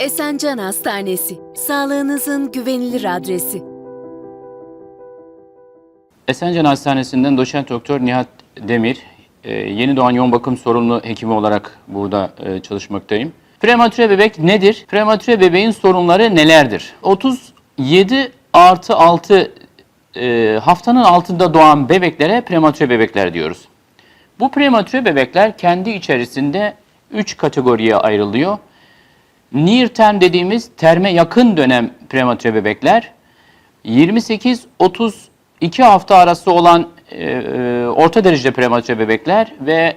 Esencan Hastanesi, sağlığınızın güvenilir adresi. Esencan Hastanesi'nden doçent doktor Nihat Demir, e, yeni doğan yoğun bakım sorumlu hekimi olarak burada e, çalışmaktayım. Prematüre bebek nedir? Prematüre bebeğin sorunları nelerdir? 37 artı 6 e, haftanın altında doğan bebeklere prematüre bebekler diyoruz. Bu prematüre bebekler kendi içerisinde 3 kategoriye ayrılıyor. Near term dediğimiz terme yakın dönem prematüre bebekler, 28-32 hafta arası olan e, e, orta derecede prematüre bebekler ve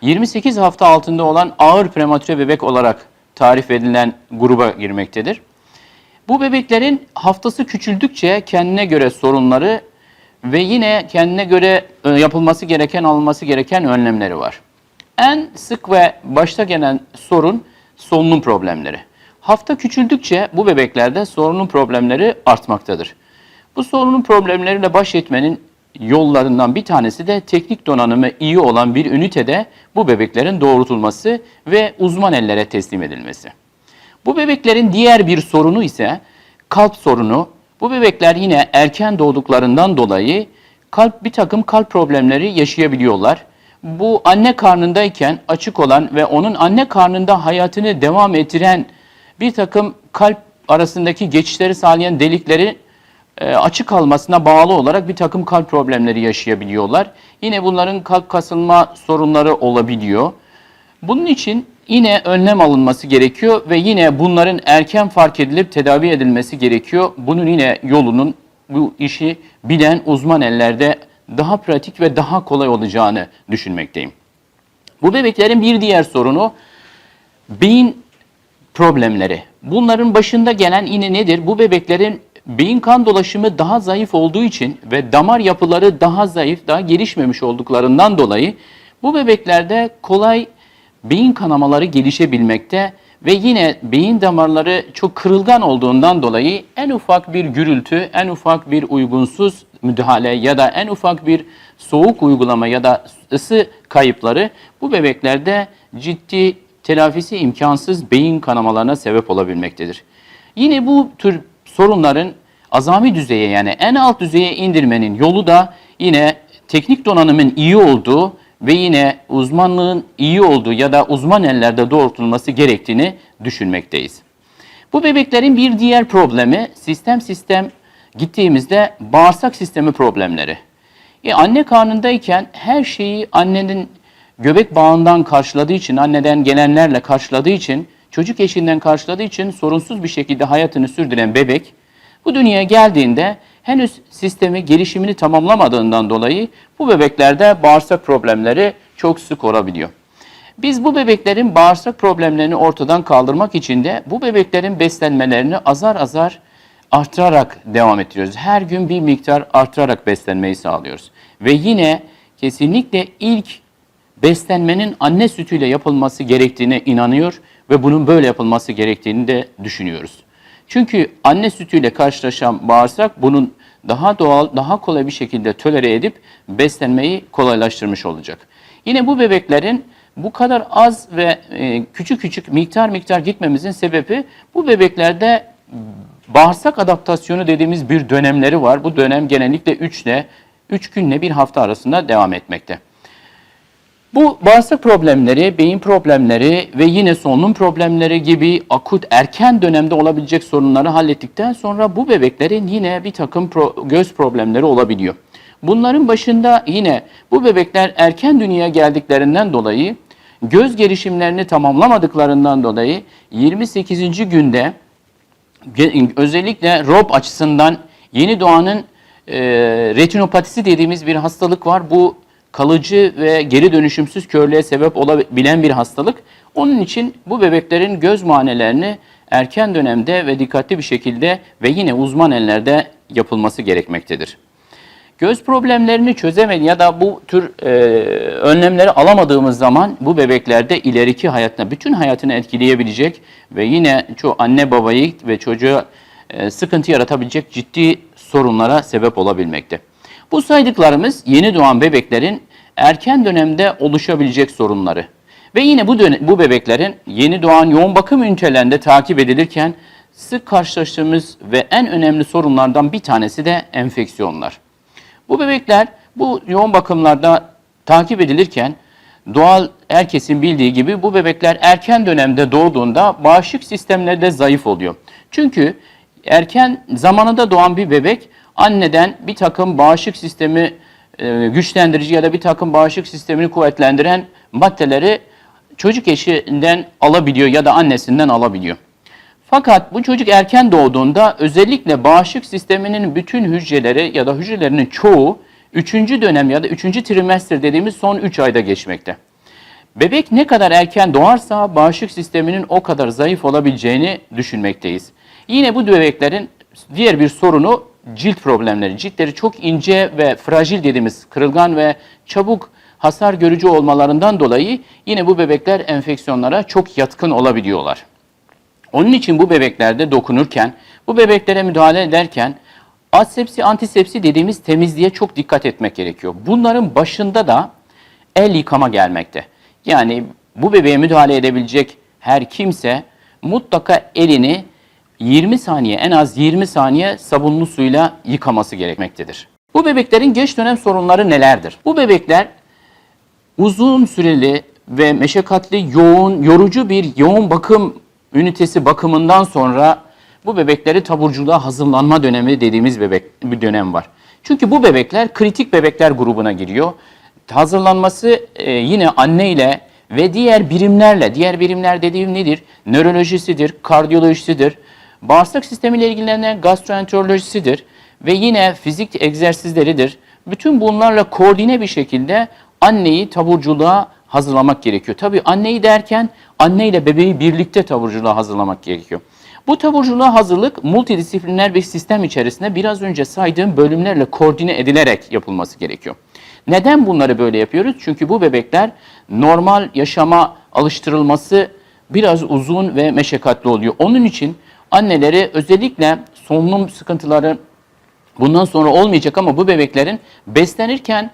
28 hafta altında olan ağır prematüre bebek olarak tarif edilen gruba girmektedir. Bu bebeklerin haftası küçüldükçe kendine göre sorunları ve yine kendine göre e, yapılması gereken, alınması gereken önlemleri var. En sık ve başta gelen sorun solunum problemleri. Hafta küçüldükçe bu bebeklerde solunum problemleri artmaktadır. Bu solunum problemleriyle baş etmenin yollarından bir tanesi de teknik donanımı iyi olan bir ünitede bu bebeklerin doğrultulması ve uzman ellere teslim edilmesi. Bu bebeklerin diğer bir sorunu ise kalp sorunu. Bu bebekler yine erken doğduklarından dolayı kalp bir takım kalp problemleri yaşayabiliyorlar. Bu anne karnındayken açık olan ve onun anne karnında hayatını devam ettiren bir takım kalp arasındaki geçişleri sağlayan delikleri e, açık kalmasına bağlı olarak bir takım kalp problemleri yaşayabiliyorlar. Yine bunların kalp kasılma sorunları olabiliyor. Bunun için yine önlem alınması gerekiyor ve yine bunların erken fark edilip tedavi edilmesi gerekiyor. Bunun yine yolunun bu işi bilen uzman ellerde daha pratik ve daha kolay olacağını düşünmekteyim. Bu bebeklerin bir diğer sorunu beyin problemleri. Bunların başında gelen yine nedir? Bu bebeklerin beyin kan dolaşımı daha zayıf olduğu için ve damar yapıları daha zayıf, daha gelişmemiş olduklarından dolayı bu bebeklerde kolay beyin kanamaları gelişebilmekte ve yine beyin damarları çok kırılgan olduğundan dolayı en ufak bir gürültü, en ufak bir uygunsuz müdahale ya da en ufak bir soğuk uygulama ya da ısı kayıpları bu bebeklerde ciddi telafisi imkansız beyin kanamalarına sebep olabilmektedir. Yine bu tür sorunların azami düzeye yani en alt düzeye indirmenin yolu da yine teknik donanımın iyi olduğu ve yine uzmanlığın iyi olduğu ya da uzman ellerde doğrultulması gerektiğini düşünmekteyiz. Bu bebeklerin bir diğer problemi sistem sistem gittiğimizde bağırsak sistemi problemleri. E, anne karnındayken her şeyi annenin göbek bağından karşıladığı için, anneden gelenlerle karşıladığı için, çocuk eşinden karşıladığı için sorunsuz bir şekilde hayatını sürdüren bebek bu dünyaya geldiğinde henüz sistemi gelişimini tamamlamadığından dolayı bu bebeklerde bağırsak problemleri çok sık olabiliyor. Biz bu bebeklerin bağırsak problemlerini ortadan kaldırmak için de bu bebeklerin beslenmelerini azar azar artırarak devam ettiriyoruz. Her gün bir miktar artırarak beslenmeyi sağlıyoruz. Ve yine kesinlikle ilk beslenmenin anne sütüyle yapılması gerektiğine inanıyor ve bunun böyle yapılması gerektiğini de düşünüyoruz. Çünkü anne sütüyle karşılaşan bağırsak bunun daha doğal, daha kolay bir şekilde tolere edip beslenmeyi kolaylaştırmış olacak. Yine bu bebeklerin bu kadar az ve e, küçük küçük miktar miktar gitmemizin sebebi bu bebeklerde bağırsak adaptasyonu dediğimiz bir dönemleri var. Bu dönem genellikle 3 ile 3 günle bir hafta arasında devam etmekte. Bu bağırsak problemleri, beyin problemleri ve yine solunum problemleri gibi akut erken dönemde olabilecek sorunları hallettikten sonra bu bebeklerin yine bir takım pro- göz problemleri olabiliyor. Bunların başında yine bu bebekler erken dünyaya geldiklerinden dolayı göz gelişimlerini tamamlamadıklarından dolayı 28. günde özellikle ROB açısından yeni doğanın e, retinopatisi dediğimiz bir hastalık var. Bu kalıcı ve geri dönüşümsüz körlüğe sebep olabilen bir hastalık. Onun için bu bebeklerin göz muayenelerini erken dönemde ve dikkatli bir şekilde ve yine uzman ellerde yapılması gerekmektedir. Göz problemlerini çözemedi ya da bu tür e, önlemleri alamadığımız zaman bu bebeklerde ileriki hayatına, bütün hayatını etkileyebilecek ve yine çoğu anne babayı ve çocuğa e, sıkıntı yaratabilecek ciddi sorunlara sebep olabilmekte. Bu saydıklarımız yeni doğan bebeklerin erken dönemde oluşabilecek sorunları Ve yine bu bu bebeklerin yeni doğan yoğun bakım ünitelerinde takip edilirken sık karşılaştığımız ve en önemli sorunlardan bir tanesi de enfeksiyonlar. Bu bebekler bu yoğun bakımlarda takip edilirken doğal herkesin bildiği gibi bu bebekler erken dönemde doğduğunda bağışıklık sistemleri de zayıf oluyor. Çünkü erken zamanında doğan bir bebek anneden bir takım bağışıklık sistemi e, güçlendirici ya da bir takım bağışıklık sistemini kuvvetlendiren maddeleri çocuk eşinden alabiliyor ya da annesinden alabiliyor. Fakat bu çocuk erken doğduğunda özellikle bağışıklık sisteminin bütün hücreleri ya da hücrelerinin çoğu 3. dönem ya da 3. trimester dediğimiz son 3 ayda geçmekte. Bebek ne kadar erken doğarsa bağışıklık sisteminin o kadar zayıf olabileceğini düşünmekteyiz. Yine bu bebeklerin diğer bir sorunu cilt problemleri. Ciltleri çok ince ve fragil dediğimiz kırılgan ve çabuk hasar görücü olmalarından dolayı yine bu bebekler enfeksiyonlara çok yatkın olabiliyorlar. Onun için bu bebeklerde dokunurken, bu bebeklere müdahale ederken asepsi, antisepsi dediğimiz temizliğe çok dikkat etmek gerekiyor. Bunların başında da el yıkama gelmekte. Yani bu bebeğe müdahale edebilecek her kimse mutlaka elini 20 saniye en az 20 saniye sabunlu suyla yıkaması gerekmektedir. Bu bebeklerin geç dönem sorunları nelerdir? Bu bebekler uzun süreli ve meşakkatli, yoğun, yorucu bir yoğun bakım ünitesi bakımından sonra bu bebekleri taburculuğa hazırlanma dönemi dediğimiz bebek bir dönem var. Çünkü bu bebekler kritik bebekler grubuna giriyor. Hazırlanması e, yine anne ile ve diğer birimlerle, diğer birimler dediğim nedir? Nörolojisidir, kardiyolojisidir, bağırsak sistemiyle ilgilenen gastroenterolojisidir ve yine fizik egzersizleridir. Bütün bunlarla koordine bir şekilde anneyi taburculuğa hazırlamak gerekiyor. Tabii anneyi derken anne ile bebeği birlikte taburculuğa hazırlamak gerekiyor. Bu taburculuğa hazırlık multidisipliner bir sistem içerisinde biraz önce saydığım bölümlerle koordine edilerek yapılması gerekiyor. Neden bunları böyle yapıyoruz? Çünkü bu bebekler normal yaşama alıştırılması biraz uzun ve meşakkatli oluyor. Onun için anneleri özellikle solunum sıkıntıları bundan sonra olmayacak ama bu bebeklerin beslenirken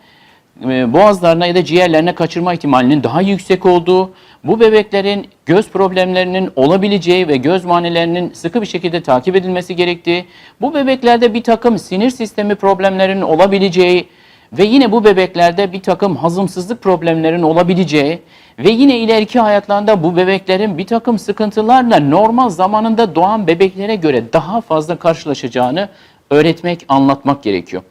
boğazlarına ya da ciğerlerine kaçırma ihtimalinin daha yüksek olduğu, bu bebeklerin göz problemlerinin olabileceği ve göz muayenelerinin sıkı bir şekilde takip edilmesi gerektiği, bu bebeklerde bir takım sinir sistemi problemlerinin olabileceği ve yine bu bebeklerde bir takım hazımsızlık problemlerinin olabileceği ve yine ileriki hayatlarında bu bebeklerin bir takım sıkıntılarla normal zamanında doğan bebeklere göre daha fazla karşılaşacağını öğretmek, anlatmak gerekiyor.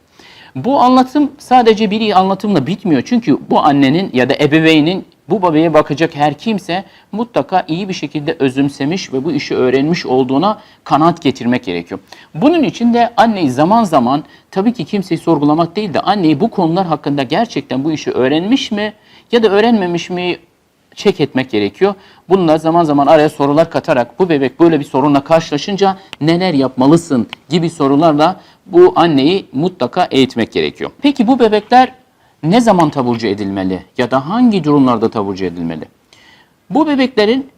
Bu anlatım sadece bir anlatımla bitmiyor. Çünkü bu annenin ya da ebeveynin bu bebeğe bakacak her kimse mutlaka iyi bir şekilde özümsemiş ve bu işi öğrenmiş olduğuna kanaat getirmek gerekiyor. Bunun için de anneyi zaman zaman tabii ki kimseyi sorgulamak değil de anneyi bu konular hakkında gerçekten bu işi öğrenmiş mi ya da öğrenmemiş mi çek etmek gerekiyor. Bununla zaman zaman araya sorular katarak bu bebek böyle bir sorunla karşılaşınca neler yapmalısın gibi sorularla bu anneyi mutlaka eğitmek gerekiyor. Peki bu bebekler ne zaman taburcu edilmeli ya da hangi durumlarda taburcu edilmeli? Bu bebeklerin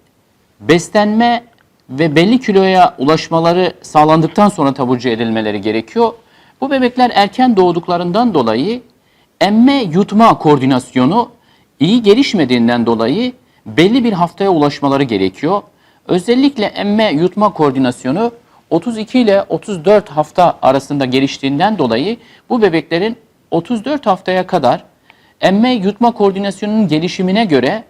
beslenme ve belli kiloya ulaşmaları sağlandıktan sonra taburcu edilmeleri gerekiyor. Bu bebekler erken doğduklarından dolayı emme yutma koordinasyonu iyi gelişmediğinden dolayı belli bir haftaya ulaşmaları gerekiyor. Özellikle emme yutma koordinasyonu 32 ile 34 hafta arasında geliştiğinden dolayı bu bebeklerin 34 haftaya kadar emme yutma koordinasyonunun gelişimine göre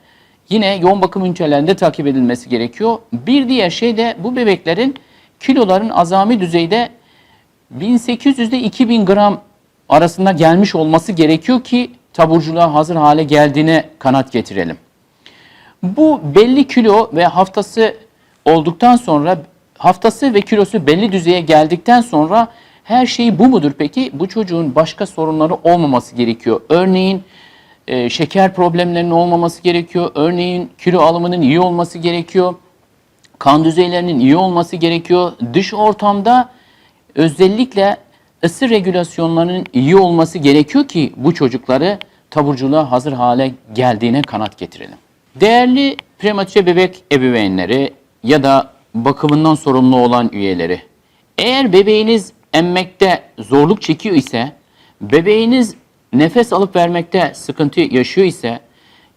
yine yoğun bakım ünitelerinde takip edilmesi gerekiyor. Bir diğer şey de bu bebeklerin kiloların azami düzeyde 1800 ile 2000 gram arasında gelmiş olması gerekiyor ki taburculuğa hazır hale geldiğine kanat getirelim. Bu belli kilo ve haftası olduktan sonra haftası ve kilosu belli düzeye geldikten sonra her şey bu mudur peki? Bu çocuğun başka sorunları olmaması gerekiyor. Örneğin e, şeker problemlerinin olmaması gerekiyor. Örneğin kilo alımının iyi olması gerekiyor. Kan düzeylerinin iyi olması gerekiyor. Dış ortamda özellikle ısı regülasyonlarının iyi olması gerekiyor ki bu çocukları taburculuğa hazır hale geldiğine kanat getirelim. Değerli prematüre bebek ebeveynleri ya da bakımından sorumlu olan üyeleri, eğer bebeğiniz emmekte zorluk çekiyor ise, bebeğiniz nefes alıp vermekte sıkıntı yaşıyor ise,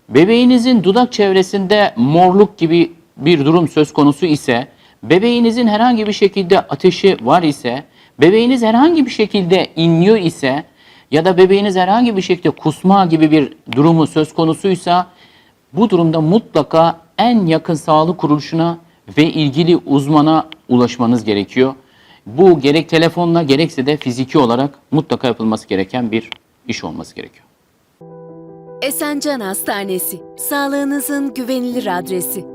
Bebeğinizin dudak çevresinde morluk gibi bir durum söz konusu ise, bebeğinizin herhangi bir şekilde ateşi var ise, bebeğiniz herhangi bir şekilde inliyor ise ya da bebeğiniz herhangi bir şekilde kusma gibi bir durumu söz konusuysa bu durumda mutlaka en yakın sağlık kuruluşuna ve ilgili uzmana ulaşmanız gerekiyor. Bu gerek telefonla gerekse de fiziki olarak mutlaka yapılması gereken bir iş olması gerekiyor. Esencan Hastanesi. Sağlığınızın güvenilir adresi.